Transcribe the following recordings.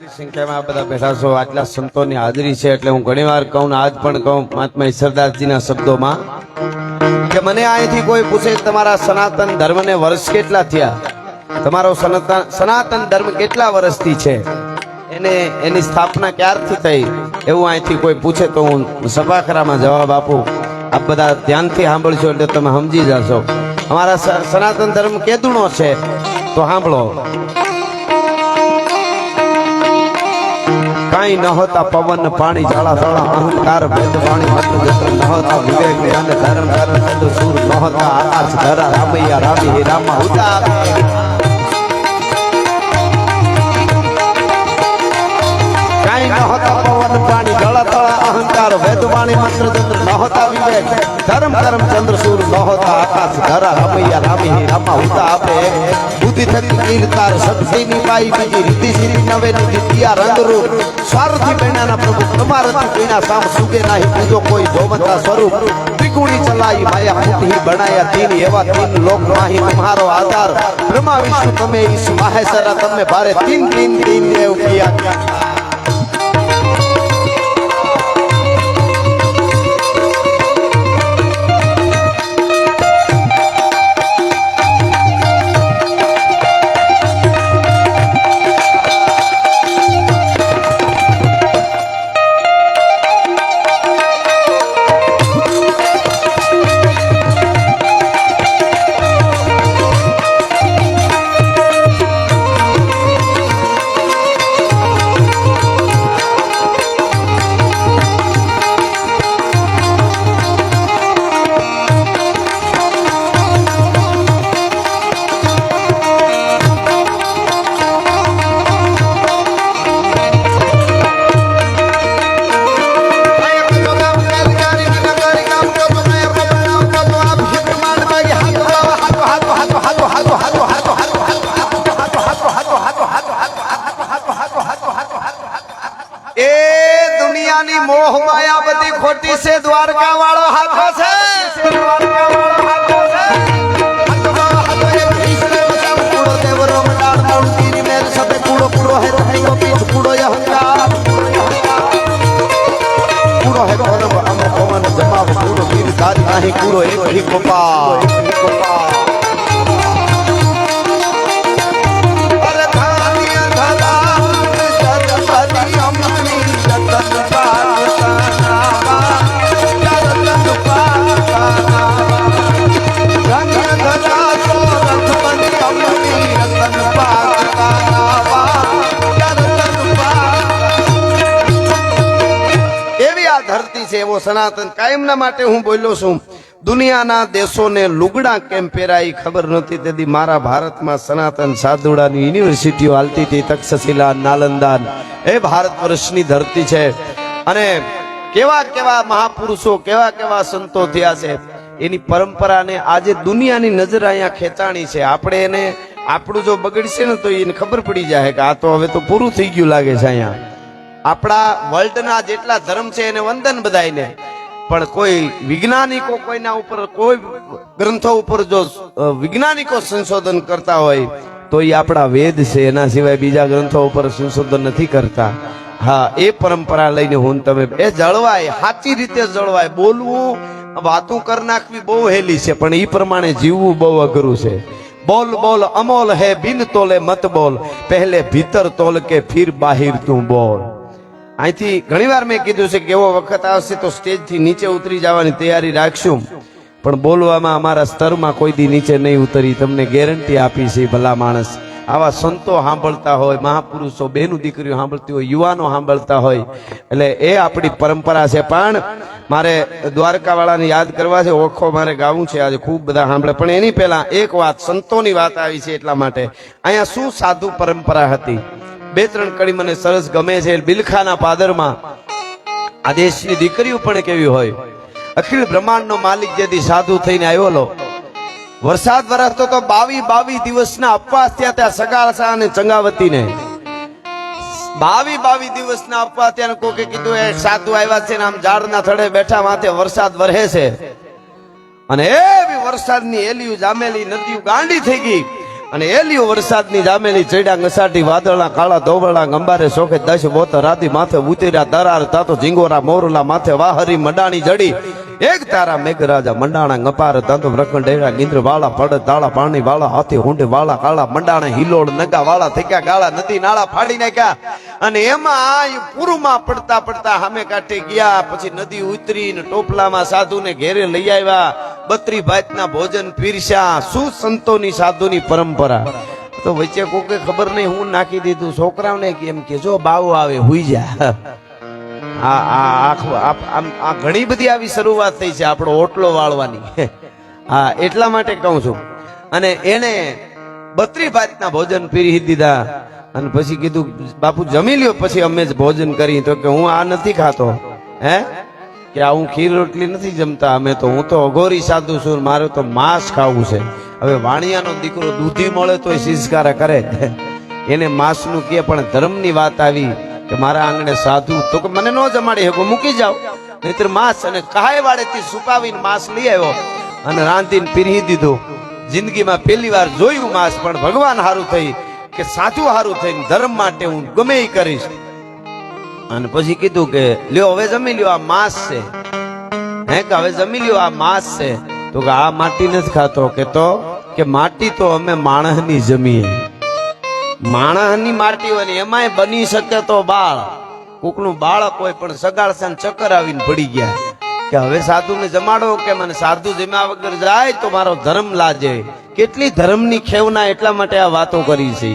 આટલી સંખ્યામાં બધા બેઠા છો. આટલા સંતોની હાજરી છે એટલે હું ઘણી વાર કહું આજ પણ કહું મહાત્મા ઈશ્વરદાસજીના શબ્દોમાં કે મને અહીંથી કોઈ પૂછે તમારા સનાતન ધર્મને વર્ષ કેટલા થયા? તમારો સનાતન સનાતન ધર્મ કેટલા વર્ષથી છે? એને, એની સ્થાપના ક્યારથી થઈ? એવું અહીંથી કોઈ પૂછે તો હું સભાખરામાં જવાબ આપું. આપ બધા ધ્યાનથી સાંભળશો એટલે તમે સમજી જશો. અમારા સનાતન ધર્મ કેદુણો છે. તો સાંભળો. કાંઈ ન હોતા પવન, પાણી જાળા ઝાડા અહંકાર ભેદ પાણી મત જત્ર ન હોતા, વિવેક, જ્ઞાન ધર્મ ધર્મ સૂર ન આકાશ, ધરા, રામૈયા, રામી રામા ઉતા તળા અહંકાર વેદ વાણી મંત્ર ચંદ્ર ન હોતા વિવેક ધર્મ ધર્મ ચંદ્ર સૂર ન હોતા આકાશ ધરા રામૈયા રામી હે રામા ઉતા આપે બુદ્ધિ થકી કીર્તાર શક્તિની પાઈ બીજી રીતિ સીધી નવે દ્વિતીય રંગરૂપ સ્વાર્થી બેનાના પ્રભુ તમારાથી પીણા સામ સુગે નાહી પૂજો કોઈ જોવતા સ્વરૂપ ત્રિગુણી ચલાઈ માયા કુટી બનાયા તીન એવા તીન લોક માહી તમારો આધાર બ્રહ્મા વિષ્ણુ તમે ઈશ માહેશ્વરા તમે ભારે તીન તીન તીન દેવ કિયા દ્વારકા વાળો હાથો છે. દ્વારકા વાળો હાથો છે કૂડો દેવરો મડાળ સનાતન કાયમના માટે હું બોલ્યો છું, દુનિયાના દેશોને લુગડા કેમ પહેરાય ખબર નથી, તેથી મારા ભારતમાં સનાતન સાધુડાની યુનિવર્સિટીઓ હાલતી હતી, તક્ષશિલા નાલંદા એ ભારત વર્ષની ધરતી છે. અને કેવા કેવા મહાપુરુષો, કેવા કેવા સંતો થયા છે, એની પરંપરાને આજે દુનિયાની નજર અહીંયા ખેંચાણી છે. આપણે એને, આપણું જો બગડશે ને તો એને ખબર પડી જાય કે આ તો હવે તો પૂરું થઈ ગયું લાગે છે અહીંયા. આપણા વર્લ્ડના જેટલા ધર્મ છે એને વંદન બધાયને. પણ કોઈ વૈજ્ઞાનિકો કોઈના ઉપર, કોઈ ગ્રંથો ઉપર જો વિજ્ઞાનિકો સંશોધન કરતા હોય, તો એ આપણા વેદ છે, એના સિવાય બીજા ગ્રંથો ઉપર સંશોધન નથી કરતા. હા, એ પરંપરા લઈને હું તમે, એ જળવાય, સાચી રીતે જળવાય. બોલવું, વાતું કરી નાખવી બહુ હેલી છે, પણ એ પ્રમાણે જીવવું બહુ અઘરું છે. બોલ બોલ, અમોલ હે, બિન તોલે મત બોલ. પહેલે ભીતર તોલ કે ફિર બાહિર તું બોલ. અહીંથી ઘણીવાર મેં કીધું છે કે એવો વખત આવશે તો સ્ટેજથી નીચે ઉતરી જવાની તૈયારી રાખશું. પણ બોલવામાં અમારા સ્તરમાં કોઈ દી નીચે નહીં ઉતરી. તમને ગેરંટી આપી છે ભલા માણસ. આવા સંતો સાંભળતા હોય, મહાપુરુષો, બેનું દીકરીઓ સાંભળતી હોય, યુવાનો સાંભળતા હોય. એટલે એ આપણી પરંપરા છે. પણ મારે દ્વારકાવાળાને યાદ કરવા છે, ઓખો મારે ગાવું છે, આજે ખૂબ બધા સાંભળે. પણ એની પહેલાં એક વાત, સંતોની વાત આવી છે એટલા માટે. અહીંયા શું સાધુ પરંપરા હતી? બે ત્રણ કડી મને સરસ ગમે છે બિલખાના પાદરમાં. આ દેશની દીકરીઓ પણ કેવી હોય. અખિલ બ્રહ્માંડનો માલિક જેથી સાધુ થઈને આવ્યો લો. વરસાદ વરસતો તો બાવી બાવી દિવસના અપવાસ ત્યાં ત્યાં સગાસા અને ચંગાવતીને. બાવી બાવી દિવસના અપવાસ ત્યાં કોકે કીધું, એ સાધુ આવ્યા છે આમ ઝાડના થડે બેઠા માથે વરસાદ વરહે છે. અને એવી વરસાદની એલિયું જામેલી નદીઓ ગાંડી થઈ ગઈ. અને એલિયો વરસાદની જામેલી ચડ્યા ઘસાટી, વાદળા, કાળા ધોબળા ગંબારે શોખે દશ બોત રાતી માથે ઉતર્યા દરાર તાતો ઝીંગોરા, મોરલા માથે વાહરી મંડાણી જડી. એક તારા મેઘરાજા મંડાણા ગપાર દંત વ્રકણ ડેરા ગિંદ્ર વાળા પડ, તાળા, પાણી વાળા, હાથી, હુંડે વાળા, કાળા મંડાણા હિલોળ, નગા વાળા થેક્યા ગાળા નદી, નાળા ફાડી નાખ્યા. અને એમાં પૂરુમાં પડતા પડતા સામે કાંઠે ગયા, પછી નદી ઉતરીને ટોપલામાં સાધુને ઘેરે લઈ આવ્યા. બત્રી ભાતના ભોજન પીરસ્યા. શું સંતોની સાધુની પરંપરા? તો વચ્ચે કોકે ખબર નહીં, હું નાખી દીધું. છોકરાઓને કેમ કે જો બાવો આવે, હુઈ જા. આ આ આ ઘણી બધી આવી શરૂઆત થઈ છે આપણો ઓટલો વાળવાની. હા, એટલા માટે કહું છું. અને એને બત્રી ભાતના ભોજન પીરી દીધા. અને પછી કીધું, બાપુ, જમી લ્યો, પછી અમે જ ભોજન કરી તો કે, હું આ નથી ખાતો. હે? કે હું ખીર રોટલી નથી જમતા, અમે તો હું તો અઘોરી સાધુ છું મારે તો માંસ ખાવું છે. હવે વાણિયાનો દીકરો દૂધી મળે તો સિંસ્કાર કરે. એને માંસનું કે પણ ધર્મની વાત આવી કે મારા આંગણે સાધુ તો કે મને ન જમાડી શકો, મૂકી જાઓ. નહીતર માંસ અને કાય વાડેથી સુકાવીને માંસ લઈ આવ્યો અને રાંધીને પીરી દીધું. જિંદગીમાં પહેલી વાર જોયું માંસ, પણ ભગવાન હારું થઈ કે સાચું સારું થઈને ધર્મ માટે હું ગમે એ કરીશ. અને પછી કીધું કે, લ્યો, હવે જમી લ્યો, આ માંસ છે. હે કે, હવે જમી લ્યો, આ માંસ છે. તો કે, આ માટી નથી ખાતો. કે તો કે, માટી તો અમે માણસની જમીએ. માણસની માટી હોય એમાંય બની શકે તો બાળ. કુકનું બાળક હોય પણ સગાડશે ને ચક્કર આવીને પડી ગયા. કે, હવે સાધુને જમાડો, કે મને સાધુ જમ્યા વગર જાય તો મારો ધર્મ લાજે. કેટલી ધર્મની ખેવના એટલા માટે આ વાતો કરી છે.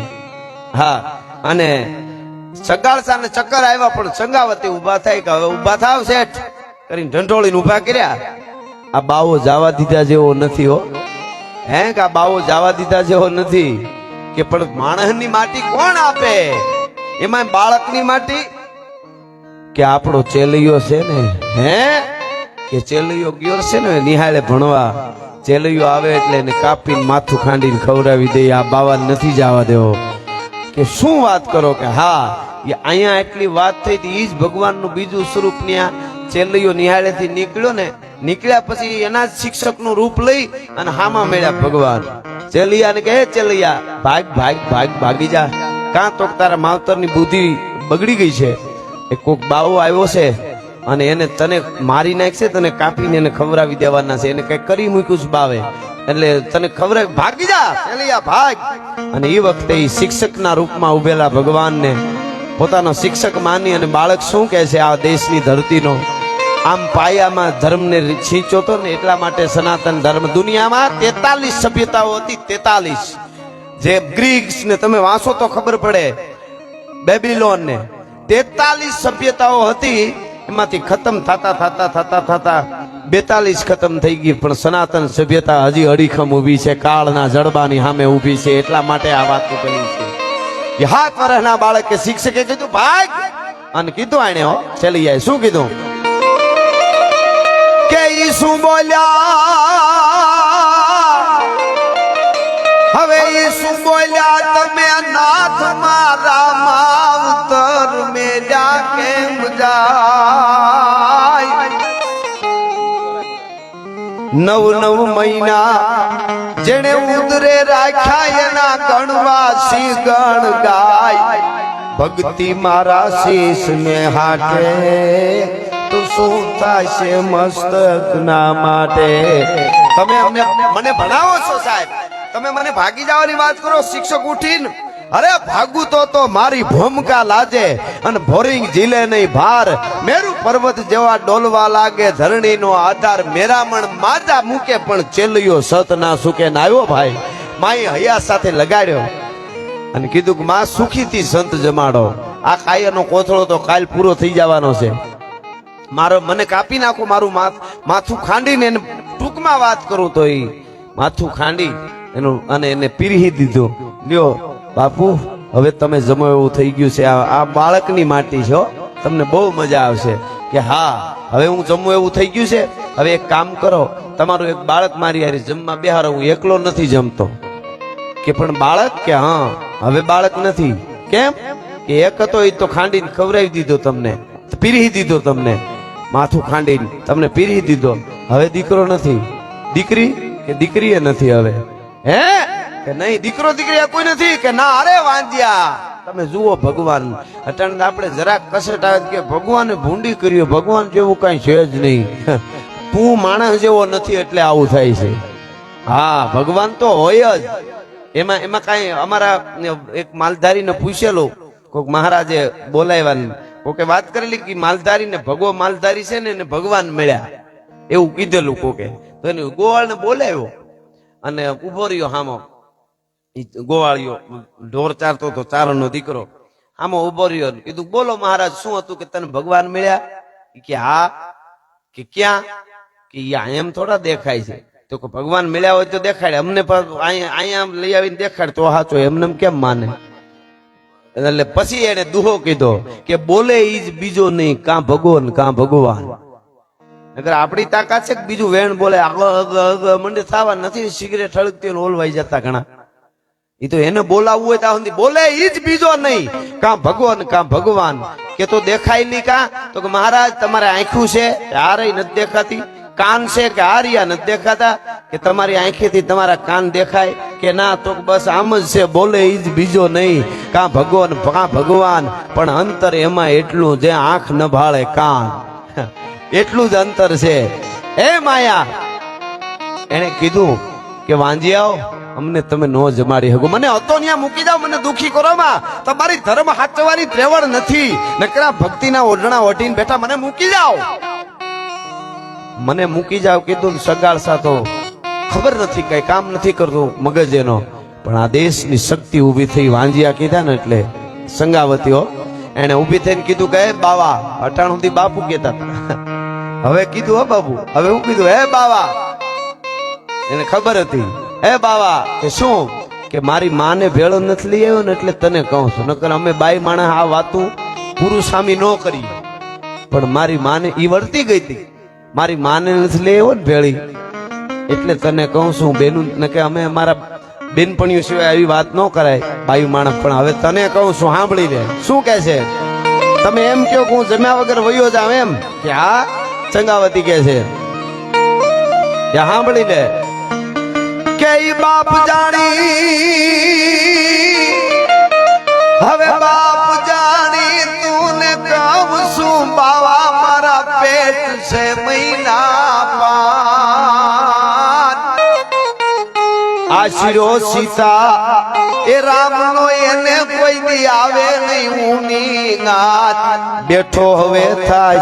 હા, અને સગાડસા ને ચક્કર આવ્યા, પણ સંગાવતી ઊભા થાય કે હવે ઊભા થાવ શેઠ? કરીને ઢંઢોળીને ઊભા કર્યા. આ બાવો જવા દીધા જેવો નથી હો. હે કે આ બાવો જવા દીધા જેવો નથી? કે પણ માણસની માટી કોણ આપે? એમાં બાળકની માટી? કે આપણો ચેલૈયો છે ને? હે? કે ચેલૈયો ગયો છે ને નિહાળે ભણવા? ચેલૈયો આવે એટલે એને કાપીને માથું ખાંડીને ખવડાવી દે. આ બાવા નથી જવા દેવો. કે શું વાત કરો કે હા એ અહીંયા એટલી વાત થઈ હતી, ઈ જ ભગવાનનું બીજું સ્વરૂપ ન્યા ચેલૈયો નિહાળેથી નીકળ્યો ને, નીકળ્યા પછી એના જ શિક્ષકનું રૂપ લઈ અને હામાં મળ્યા ભગવાન. ચેલૈયાને કહે, "હે ચેલૈયા, ભાગ ભાગ ભાગ, ભાગી જા. કાં તો તારા માવતરની બુદ્ધિ બગડી ગઈ છે? એ કોક બાવો આવ્યો છે અને એને તને મારી નાખશે, તને કાપીને એને ખવડાવી દેવાના છે. એને કઈ કરી મૂક્યું છે બાવે. એટલે તને ખબર ભાગી જા, ચેલૈયા, ભાગ. અને એ વખતે એ શિક્ષકના રૂપમાં ઉભેલા ભગવાનને પોતાનો શિક્ષક માની અને બાળક શું કહે છે? આ દેશની ધરતીનો આમ પાયામાં ધર્મને છીંચો તો ને એટલા માટે સનાતન ધર્મ દુનિયામાં તેતાલીસ સભ્યતાઓ હતી, તેતાલીસ. જે ગ્રીક્સ ને તમે વાંચો તો ખબર પડે બેબીલોન ને તેતાલીસ સભ્યતાઓ હતી, એમાંથી ખતમ થતા થતા થતા થતા બેતાલીસ ખતમ થઈ ગઈ, પણ સનાતન સભ્યતા હજી અડીખમ ઊભી છે, કાળના જડબાની સામે ઊભી છે, એટલા માટે આ વાત કરી છે. કે હાથ વર્ષના બાળકે શિક્ષકે કીધું, ભાગ. અને કીધું આને હો ચલી જાય શું કીધું? કે ઈ શું બોલ્યા? હવે ઈ શું બોલ્યા? તમે નાથ મારા માવતર મેરા નવ નવ મહિના જેણે ઉદરે રાખ્યા એના ગણવાસી ગણ ગાય. ભક્તિ મારા શીશ ને હાટે, તો શું થશે મસ્તક ના માટે? તમે મને ભણાવો છો સાહેબ? તમે મને ભાગી જવાની વાત કરો, શિક્ષક ઉઠીને. અરે ભાગુતો તો મારી ભૂમકા લાજે અને ભોરિંગ ઝીલે નહીં ભાર. મેરુ પર્વત જેવા ડોલવા લાગે, ધરણીનો આધાર મેરામણ માજા મૂકે પણ ચેલિયો સત ના સુકે ને આવ્યો ભાઈ. માઈ હૈયા સાથે લગાડ્યો અને કીધું કે માં સુખીથી સંત જમાડો. આ કાયાનો કોથળો તો કાલ પૂરો થઈ જવાનો છે. મારો મને કાપી નાખો, મારું માથ- માથું ખાંડીને એને ટૂંકમાં વાત કરું તો એ માથું ખાંડી એનું અને એને પીરી દીધું. લ્યો બાપુ, હવે તમે જમો એવું થઈ ગયું છે. આ બાળકની માટી છો તમને બહુ મજા આવશે કે હા, હવે હું જમવું એવું થઈ ગયું છે. હવે એક કામ કરો, તમારું એક બાળક મારી હારે જમવા બેહારો હું એકલો નથી જમતો. કે પણ બાળક કે હા, હવે બાળક નથી. કેમ? કે એક હતો એ તો ખાંડીને ખવડાવી દીધો તમને, પીરી દીધો તમને. માથું ખાંડીને તમને પીરી દીધો. હવે દીકરો નથી. દીકરી? કે દીકરીએ નથી હવે. હે? કે નહીં, દીકરો દીકરી આ કોઈ નથી? કે ના, અરે વાંધ્યા. તમે જુઓ ભગવાન, અટાણે આપણે જરાક કસટ આવે કે ભગવાને ભૂંડી કર્યો ભગવાન જેવું કઈ છે જ નહીં. તું માણસ જેવો નથી એટલે આવું થાય છે. હા, ભગવાન તો હોય જ. એમાં એમાં કાંઈ અમારા એક માલધારીને પૂછેલું કોઈક મહારાજે બોલાવ્યા કોકે વાત કરેલી કે માલધારીને ભગવો માલધારી છે ને, એને ભગવાન મળ્યા. એવું કીધેલું કોકે. તો એને ગોવાળને બોલાવ્યો અને ઊભો રહ્યો હામો. ઈ ગોવાળિયો ઢોર ચારતો તો ચારણનો દીકરો. આમાં ઊભો રહ્યો કીધું, બોલો મહારાજ, શું હતું કે તને ભગવાન મળ્યા? કે, હા. કે, ક્યાં? કે એમ થોડા દેખાય છે. તો કે, ભગવાન મળ્યા હોય તો દેખાડે. અમને અહીંયા લઈ આવીને દેખાડ તો હાચો, એમને કેમ માને? એટલે પછી એને દુહો કીધો કે, બોલે ઈ જ બીજો નહીં, કાં ભગવાન કાં ભગવાન. અગર આપણી તાકાત છે કે બીજું વેણ બોલે, આગળ મંડે થવા નથી, સિગરેટ ઠળકતી ઓલવાઈ જતા ઘણા. એ તો એને બોલાવવું હોય ત્યાં સુધી બોલે એ જ બીજો નહીં. કાં ભગવાન કાં ભગવાન. કે તો દેખાય નહીં કાં? તો કે મહારાજ, તમારે આંખું છે? હારે નથી દેખાતી? કાન છે કે હારિયા નથી દેખાતા? કે તમારી આંખીથી તમારા કાન દેખાય? કે ના, તો બસ આમ જ છે, બોલે એ જ બીજો નહીં. કાં ભગવાન કાં ભગવાન. પણ અંતર એમાં એટલું જે આંખ ન ભાળે કાન. એટલું જ અંતર છે. એ માયા! એને કીધું કે વાંજી આવો. અમને તમે નો જમાડી હગો મને હતો ત્યાં મૂકી જાવ મને દુખી કરો માં. તમારી ધર્મ હાચવાની ત્રેવડ નથી. નકરા ભક્તિના ઓઢણા ઓઢીને બેઠા મને મૂકી જાવ મને મૂકી જાવ કીધું સગાળ સાતો ખબર નથી, કઈ કામ નથી કરતું મગજ એનો પણ આ દેશની શક્તિ ઊભી થઈ વાંજિયા કીધા ને એટલે સંગાવતીઓ એને ઊભી થઈને કીધું કે "હે બાવા, અટાણ સુધી બાપુ કહેતા હવે કીધું, હો બાપુ, હવે હું કીધું, હે બાવા. એને ખબર હતી. હે બાવા, કે શું? કે મારી માને ભેળો નથી લઈ આવ્યો ને એટલે તને કહું છું. નકર અમે બાઈ માણસ આ વાતું પુરુષ સામી ન કરી પણ મારી માને ઈ વર્તી ગઈ હતી. મારી માને નથી લઈ આવ્યો ને ભેળી. એટલે તને કહું છું, બેનું ને કે અમે અમારા બેનપણીઓ સિવાય આવી વાત ન કરાય બાઈ માણસ. પણ હવે તને કહું છું, સાંભળી લે. શું કે છે? તમે એમ કહો કે હું જમ્યા વગર વયો જાવ એમ? કે હા? ચંગાવતી કે છે. સાંભળી લે. કે બાપ જાણી. હવે બાપ જાણી તું ને કામ શું બાવા મારા પેટ છે મહિના પાન આશીરો સીતા, એ રામનો એને કોઈ દી આવે નહીં ઊની ગાત બેઠો હવે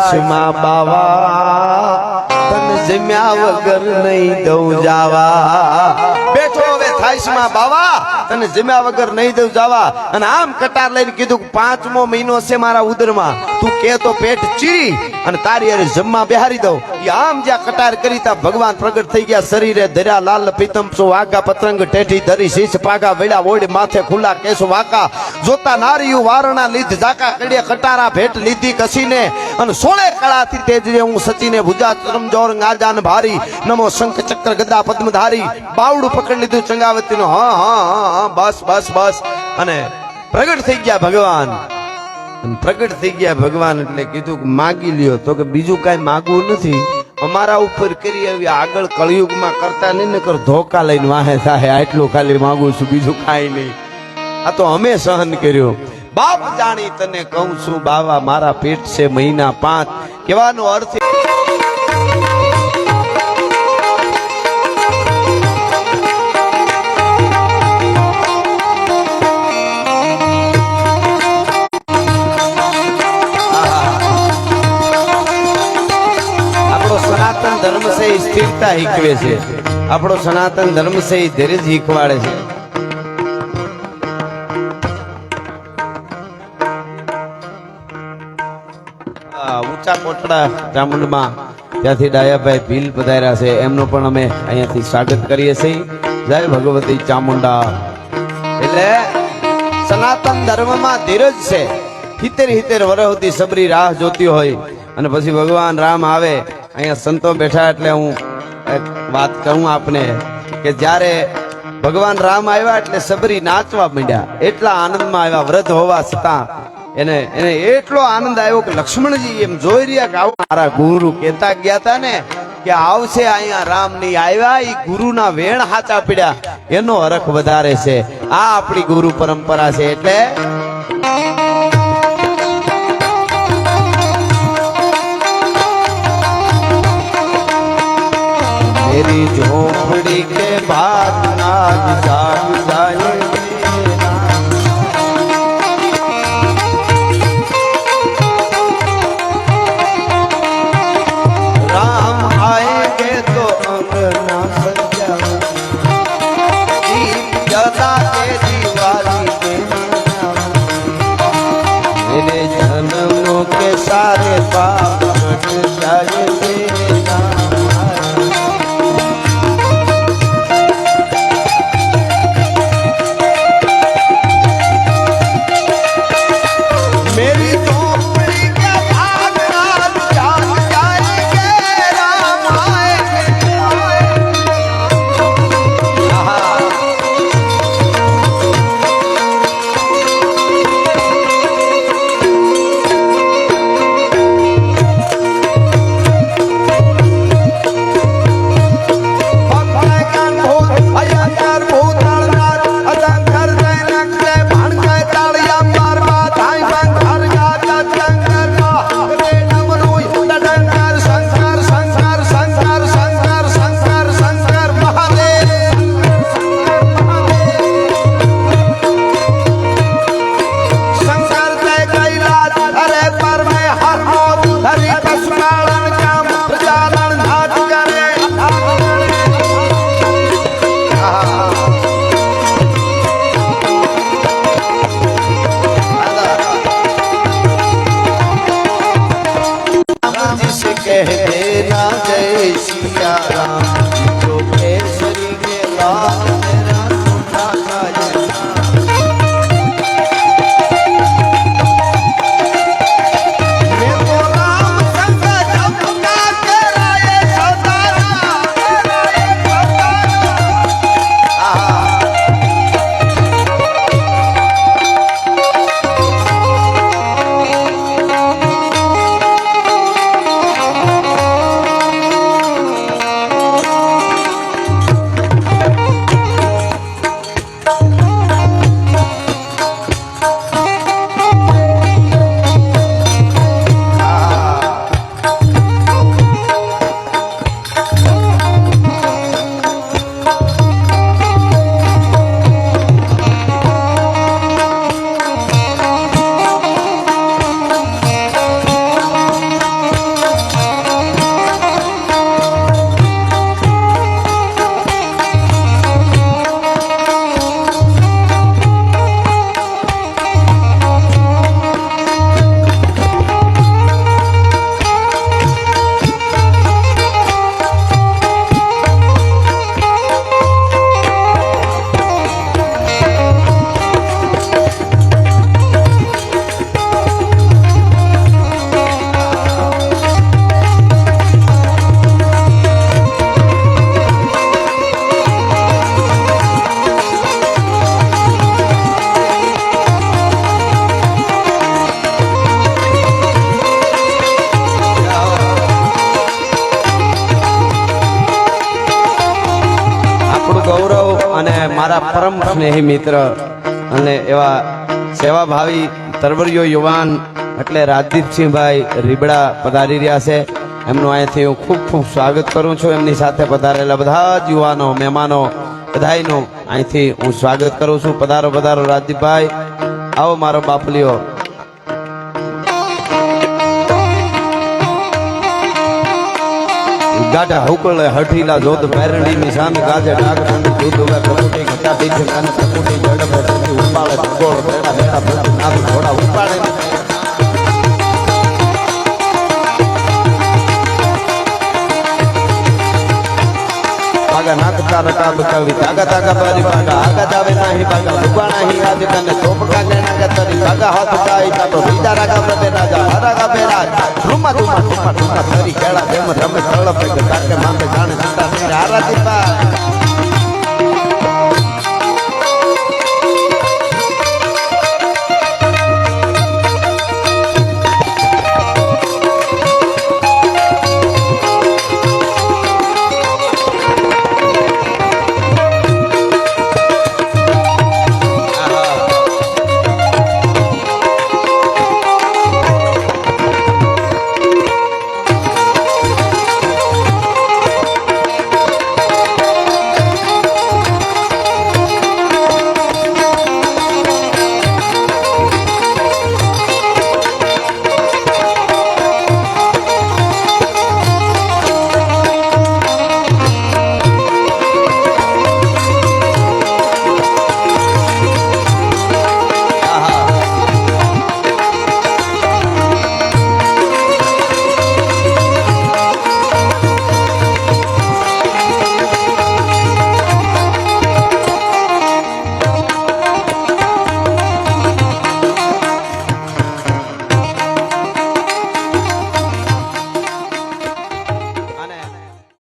છે માં બાવા, તન જમ્યા વગર નહીં દઉં જાવા. બેઠો હવે માં બાવા, તને જમ્યા વગર નહીં દઉં જાવા. અને આમ કટાર લઈને કીધું પાંચમો મહિનો છે મારા ઉદરમાં. તું કે તો પેટ ચીરી અને તારી અરે જમવા બેહારી દઉં. એ આમ જ્યાં કટાર કરી તા ભગવાન પ્રગટ થઈ ગયા શરીરે ધર્યા લાલ પીતમ સો વાગા પતંગ ટેઠી ધરી, શીશ પાગા વેડા ઓડ માથે ખુલ્લા કેસો વાકા જોતા નારિયું વારણા લીધ, ઝાકા કડે કટારા ભેટ લીધી કસીને. અને સોળે કળાથી તેજરે હું સચીને ભુજા ચરમ જોર ગાજાન ભારી. નમો શંખ ચક્ર ગદા પદ્મધારી બાવડું પકડી લીધું ચંગાવતીનું. હા હા હા હા, બસ બસ બસ. અને પ્રગટ થઈ ગયા ભગવાન. પ્રગટ થઈ ગયા ભગવાન એટલે કીધું કે માગી લ્યો. તો કે બીજું કાંઈ માગવું નથી. અમારા ઉપર કરી આવી આગળ કળિયુગમાં કરતા નહીં, નકર ધોકા લઈને વાહે થાય આટલું ખાલી માગું છું, બીજું કાંઈ નહીં. આ તો અમે સહન કર્યો. બાપ જાણી તને કહું છું, બાવા, મારા પેટ છે મહિના પાંચ. કહેવાનો અર્થ છે સ્થિરતા શીખવે છે. આપણો સનાતન ધર્મ છે એ ધીરજ શીખવાડે છે. ઊંચા કોટડા ચામુંડમાં ત્યાંથી ડાયાભાઈ ભીલ પધાર્યા છે. એમનું પણ અમે અહીંયાથી સ્વાગત કરીએ છીએ. જય ભગવતી ચામુંડા. એટલે સનાતન ધર્મમાં ધીરજ છે. હિતેર હિતેર વરહતી સબરી રાહ જોતી હોય અને પછી ભગવાન રામ આવે અહીંયા સંતો બેઠા એટલે હું વાત કહું આપને કે જ્યારે ભગવાન રામ આવ્યા એટલે સબરી નાચવા માંડ્યા. એટલા આનંદમાં આવ્યા, વ્રત હોવા છતાં એને એને એટલો આનંદ આવ્યો કે લક્ષ્મણજી એમ જોઈ રહ્યા કે આવું મારા ગુરુ કહેતા ગયા હતા ને કે આવશે અહીંયા રામની આવ્યા એ ગુરુના વેણ હાચા પીડ્યા. એનો હરખ વધારે છે. આ આપણી ગુરુ પરંપરા છે એટલે मेरी झोपड़ी के बाद नाज जाग મિત્ર અને એવા સેવાભાવી તરવરીયો યુવાન એટલે રાજદીપસિંહભાઈ રીબડા પધારી રહ્યા છે. એમનું અહીંયાથી હું ખૂબ ખૂબ સ્વાગત કરું છું. એમની સાથે પધારેલા બધા જ યુવાનો, મહેમાનો, બધાયનું અહીંથી હું સ્વાગત કરું છું. પધારો પધારો રાજદીપભાઈ. આવો મારો બાપલીઓ ગાઢા હુકળે હઠીલા જોત પેરણી ની સામે ગાજે ડાક ઠંડી દૂધ ઉગે પ્રકૃતિ ઘટા દીઠ કાને પ્રકૃતિ ઝડપે ઠંડી ઉપાડે ભગોળ બેડા બેડા બેડા નાદ ઘોડા ઉપાડે આગા રાગા કે